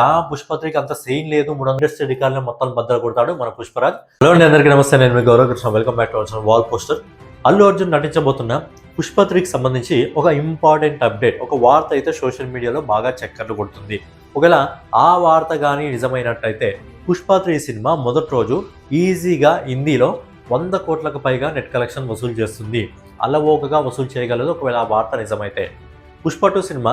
ఆ పుష్పత్రికి అంత సీన్ లేదు. మూడు వందల రికార్డులను మొత్తం బద్దలు కొడతాడు మన పుష్పరాజ్. హలో అండి అందరికీ నమస్తే. నేను మీ Gaurav Krishna. Welcome back to wall poster Allu Arjun నటించబోతున్న పుష్పత్రికి సంబంధించి ఒక ఇంపార్టెంట్ అప్డేట్ ఒక వార్త అయితే సోషల్ మీడియాలో బాగా చక్కర్లు కొడుతుంది. ఒకవేళ ఆ వార్త కానీ నిజమైనట్టయితే పుష్పత్రి సినిమా మొదటి రోజు ఈజీగా హిందీలో వంద కోట్లకు పైగా నెట్ కలెక్షన్ వసూలు చేస్తుంది. అల్లవోకగా వసూలు చేయగలదు. ఒకవేళ ఆ వార్త నిజమైతే పుష్ప టూ సినిమా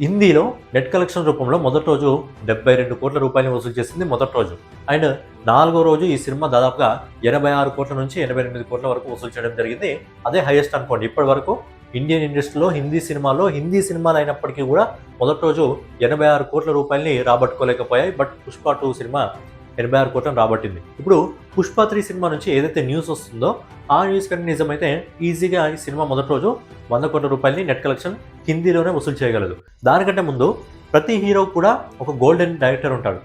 హిందీలో నెట్ కలెక్షన్ రూపంలో మొదటి రోజు డెబ్బై రెండు కోట్ల రూపాయలు వసూలు చేసింది మొదటి రోజు. అండ్ నాలుగో రోజు ఈ సినిమా దాదాపుగా ఎనభై ఆరు కోట్ల నుంచి ఎనభై ఎనిమిది కోట్ల వరకు వసూలు చేయడం జరిగింది. అదే హైయెస్ట్ అనుకోండి. ఇప్పటి వరకు ఇండియన్ ఇండస్ట్రీలో హిందీ సినిమాలో హిందీ సినిమాలు అయినప్పటికీ కూడా మొదటి రోజు ఎనభై ఆరు కోట్ల రూపాయలని రాబట్టుకోలేకపోయాయి. బట్ పుష్ప టూ సినిమా ఎనభై ఆరు కోట్లను రాబట్టింది. ఇప్పుడు పుష్ప త్రీ సినిమా నుంచి ఏదైతే న్యూస్ వస్తుందో ఆ న్యూస్ కంటే నిజమైతే ఈజీగా ఈ సినిమా మొదటి రోజు వంద కోట్ల రూపాయలని నెట్ కలెక్షన్ హిందీలోనే వసూలు చేయగలదు. దానికంటే ముందు ప్రతి హీరో కూడా ఒక గోల్డెన్ డైరెక్టర్ ఉంటాడు.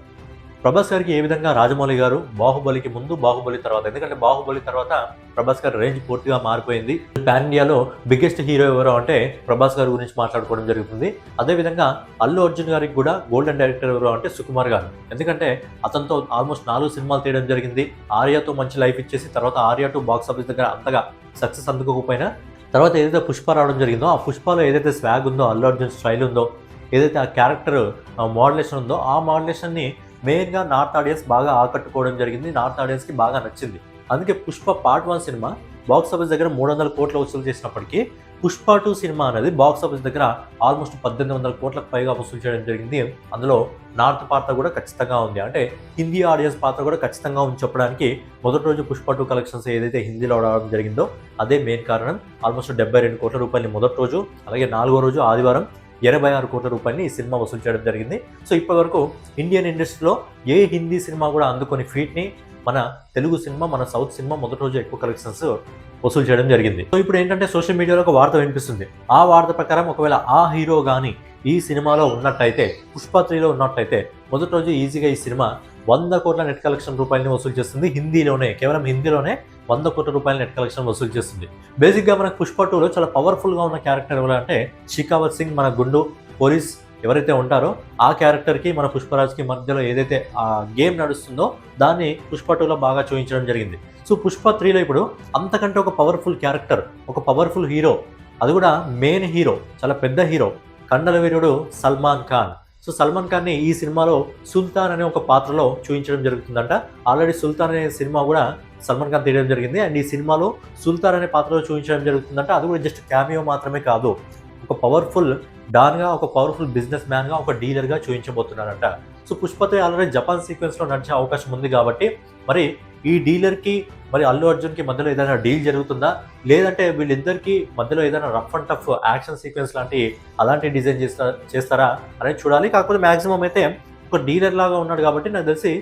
ప్రభాస్ గారికి ఏ విధంగా రాజమౌళి గారు బాహుబలికి ముందు బాహుబలి తర్వాత? ఎందుకంటే బాహుబలి తర్వాత ప్రభాస్ గారి రేంజ్ పూర్తిగా మారిపోయింది. పాన్ ఇండియాలో బిగ్గెస్ట్ హీరో ఎవరు అంటే ప్రభాస్ గారి గురించి మాట్లాడుకోవడం జరుగుతుంది. అదేవిధంగా అల్లు అర్జున్ గారికి కూడా గోల్డెన్ డైరెక్టర్ ఎవరు అంటే సుకుమార్ గారు. ఎందుకంటే అతనితో ఆల్మోస్ట్ నాలుగు సినిమాలు తీయడం జరిగింది. ఆర్యాతో మంచి లైఫ్ ఇచ్చేసి తర్వాత ఆర్యా టూ బాక్స్ ఆఫీస్ దగ్గర అంతగా సక్సెస్ అందుకోకపోయినా తర్వాత ఏదైతే పుష్ప రావడం జరిగిందో ఆ పుష్పలో ఏదైతే స్వాగ్ ఉందో అల్లు అర్జున్ స్టైల్ ఉందో ఏదైతే ఆ క్యారెక్టర్ మోడలేషన్ ఉందో ఆ మోడలేషన్ని మెయిన్గా నార్త్ ఆడియన్స్ బాగా ఆకట్టుకోవడం జరిగింది. నార్త్ ఆడియన్స్కి బాగా నచ్చింది. అందుకే పుష్ప పార్ట్ వన్ సినిమా బాక్స్ ఆఫీస్ దగ్గర మూడు వందల కోట్లు వసూలు చేసినప్పటికీ పుష్ప టూ సినిమా అనేది బాక్స్ ఆఫీస్ దగ్గర ఆల్మోస్ట్ పద్దెనిమిది వందల కోట్లకు పైగా వసూలు చేయడం జరిగింది. అందులో నార్త్ పాత్ర కూడా ఖచ్చితంగా ఉంది. అంటే హిందీ ఆడియన్స్ పాత్ర కూడా ఖచ్చితంగా ఉంది చెప్పడానికి. మొదటి రోజు పుష్ప టూ కలెక్షన్స్ ఏదైతే హిందీలో రావడం జరిగిందో అదే మెయిన్ కారణం. ఆల్మోస్ట్ డెబ్బై రెండు కోట్ల రూపాయలు మొదటి రోజు అలాగే నాలుగో రోజు ఆదివారం ఎనభై ఆరు కోట్ల రూపాయలని ఈ సినిమా వసూలు చేయడం జరిగింది. సో ఇప్పటివరకు ఇండియన్ ఇండస్ట్రీలో ఏ హిందీ సినిమా కూడా అందుకొని ఫీట్ని మన తెలుగు సినిమా మన సౌత్ సినిమా మొదటి రోజు ఎక్కువ కలెక్షన్స్ వసూలు చేయడం జరిగింది. సో ఇప్పుడు ఏంటంటే సోషల్ మీడియాలో ఒక వార్త వినిపిస్తుంది. ఆ వార్త ప్రకారం ఒకవేళ ఆ హీరో కానీ ఈ సినిమాలో ఉన్నట్టయితే పుష్ప త్రీలో ఉన్నట్టయితే మొదటి రోజు ఈజీగా ఈ సినిమా వంద కోట్ల నెట్ కలెక్షన్ రూపాయలని వసూలు చేస్తుంది హిందీలోనే కేవలం హిందీలోనే వంద కోట్ల రూపాయల నెట్ కలెక్షన్ వసూలు చేస్తుంది. బేసిక్గా మనకు పుష్ప టూలో చాలా పవర్ఫుల్గా ఉన్న క్యారెక్టర్ ఎవరు అంటే షికావత్ సింగ్ మన గుండు పోలీస్ ఎవరైతే ఉంటారో ఆ క్యారెక్టర్కి మన పుష్పరాజ్కి మధ్యలో ఏదైతే ఆ గేమ్ నడుస్తుందో దాన్ని పుష్ప టూలో బాగా చూపించడం జరిగింది. సో పుష్ప త్రీలో ఇప్పుడు అంతకంటే ఒక పవర్ఫుల్ క్యారెక్టర్ ఒక పవర్ఫుల్ హీరో అది కూడా మెయిన్ హీరో చాలా పెద్ద హీరో కండల వీరుడు సల్మాన్ ఖాన్. సో సల్మాన్ ఖాన్ని ఈ సినిమాలో సుల్తాన్ అనే ఒక పాత్రలో చూపించడం జరుగుతుందంట. ఆల్రెడీ సుల్తాన్ అనే సినిమా కూడా సల్మాన్ ఖాన్ తీయడం జరిగింది. అండ్ ఈ సినిమాలో సుల్తాన్ అనే పాత్రలో చూపించడం జరుగుతుందంట. అది కూడా జస్ట్ క్యామియో మాత్రమే కాదు ఒక పవర్ఫుల్ డాన్గా ఒక పవర్ఫుల్ బిజినెస్ మ్యాన్గా ఒక డీలర్గా చూపించబోతున్నారంట. సో పుష్పతో ఆల్రెడీ జపాన్ సీక్వెన్స్లో నడిచే అవకాశం ఉంది కాబట్టి మరి ఈ డీలర్కి మరి అల్లు అర్జున్కి మధ్యలో ఏదైనా డీల్ జరుగుతుందా? లేదంటే వీళ్ళిద్దరికీ మధ్యలో ఏదైనా rough and tough action sequence లాంటి అలాంటి డిజైన్ చేస్తా చేస్తారా అనేది చూడాలి. కాకపోతే మ్యాక్సిమం అయితే ఒక డీలర్ లాగా ఉన్నాడు కాబట్టి నాకు తెలిసి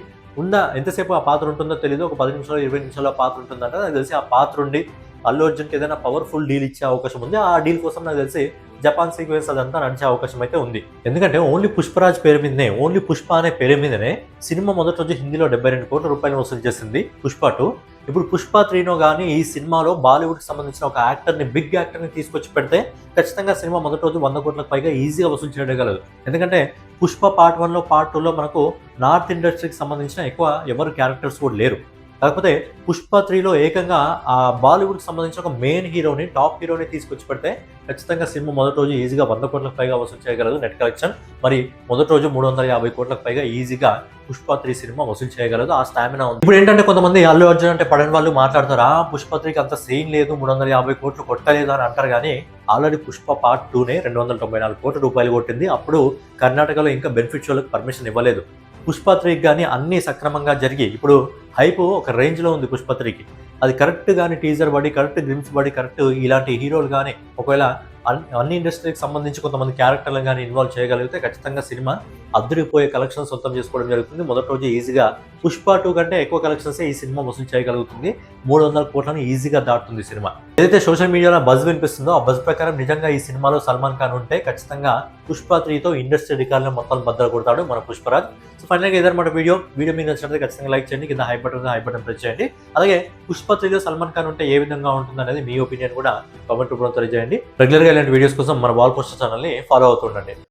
ఉందా ఎంతసేపు ఆ పాత్ర ఉంటుందో తెలియదు ఒక పది నిమిషాలు ఇరవై నిమిషాల పాత్ర ఉంటుందంటే. నాకు తెలిసి ఆ పాత్ర ఉండి అల్లు అర్జున్కి ఏదైనా పవర్ఫుల్ డీల్ ఇచ్చే అవకాశం ఉంది. ఆ డీల్ కోసం నాకు తెలిసి జపాన్ సీక్వెన్స్ అదంతా నడిచే అవకాశం అయితే ఉంది. ఎందుకంటే ఓన్లీ పుష్పరాజ్ పేరు మీదనే ఓన్లీ పుష్ప అనే పేరు మీదనే సినిమా మొదటి రోజు హిందీలో డెబ్బై రెండు కోట్ల రూపాయలు వసూలు చేసింది పుష్ప టూ. ఇప్పుడు పుష్ప త్రీనో కానీ ఈ సినిమాలో బాలీవుడ్కి సంబంధించిన ఒక యాక్టర్ని బిగ్ యాక్టర్ని తీసుకొచ్చి పెడితే ఖచ్చితంగా సినిమా మొదటి రోజు వంద కోట్లకు పైగా ఈజీగా వసూలు చేయగలదు ఎందుకంటే పుష్ప పార్ట్ వన్లో పార్ట్ టూలో మనకు నార్త్ ఇండస్ట్రీకి సంబంధించిన ఎక్కువ ఎవరు క్యారెక్టర్స్ కూడా లేరు. కాకపోతే పుష్ప త్రీలో ఏకంగా ఆ బాలీవుడ్కి సంబంధించిన ఒక మెయిన్ హీరోని టాప్ హీరోని తీసుకొచ్చి పెడితే ఖచ్చితంగా సినిమా మొదటి రోజు ఈజీగా వంద కోట్లకు పైగా వసూలు చేయగలదు నెట్ కలెక్షన్ మరి మొదటి రోజు మూడు వందల యాభై కోట్లకు పైగా ఈజీగా పుష్ప త్రీ సినిమా వసూలు చేయగలదు. ఆ స్టామినా ఉంది. ఇప్పుడు ఏంటంటే కొంతమంది అల్లు అర్జున్ అంటే పడని వాళ్ళు మాట్లాడతారు. ఆ పుష్ప త్రీకి అంత సీన్ లేదు మూడు వందల యాభై కోట్లు కొట్టలేదు అని అంటారు కానీ ఆల్రెడీ పుష్ప పార్ట్ టూనే రెండు వందల తొంభై నాలుగు కోట్ల రూపాయలు కొట్టింది. అప్పుడు కర్ణాటకలో ఇంకా బెనిఫిట్ షోలకు పర్మిషన్ ఇవ్వలేదు. పుష్ప త్రీకి కానీ అన్నీ సక్రమంగా జరిగి ఇప్పుడు హైప్ ఒక రేంజ్లో ఉంది పుష్పత్రికి. అది కరెక్ట్ కానీ టీజర్ పడి కరెక్ట్ గ్రిమ్స్ పడి కరెక్ట్ ఇలాంటి హీరోలు కానీ ఒకవేళ అన్- అన్ని ఇండస్ట్రీకి సంబంధించి కొంతమంది క్యారెక్టర్లను కానీ ఇన్వాల్వ్ చేయగలిగితే ఖచ్చితంగా సినిమా అద్దరిపోయే కలెక్షన్ సొంతం చేసుకోవడం జరుగుతుంది. మొదటి రోజు ఈజీగా పుష్ప టూ కంటే ఎక్కువ కలెక్షన్సే ఈ సినిమా వసూలు చేయగలుగుతుంది. మూడు వందల కోట్లను ఈజీగా దాటుతుంది సినిమా. ఏదైతే సోషల్ మీడియాలో బజ్ వినిపిస్తుందో ఆ బజ్ ప్రకారం నిజంగా ఈ సినిమాలో సల్మాన్ ఖాన్ ఉంటే ఖచ్చితంగా పుష్ప త్రీతో ఇండస్ట్రీ రికార్డులను మొత్తం బద్దలు కొడతాడు మన పుష్పరాజ్. సో ఫైనల్గా ఇదన్నమాట వీడియో వీడియో మీకు నచ్చినట్లయితే ఖచ్చితంగా లైక్ చేయండి. కింద హై బటన్ హై బటన్ ప్రెస్ చేయండి. అలాగే పుష్ప త్రీలో సల్మాన్ ఖాన్ ఉంటే ఏ విధంగా ఉంటుంది అనేది మీ ఒపీనియన్ కూడా కామెంట్ రూపంలో తెలియజేయండి. రెగ్యులర్గా ఇలాంటి వీడియోస్ కోసం మన వాల్ పోస్టర్ ఛానల్ని ఫాలో అవుతుండండి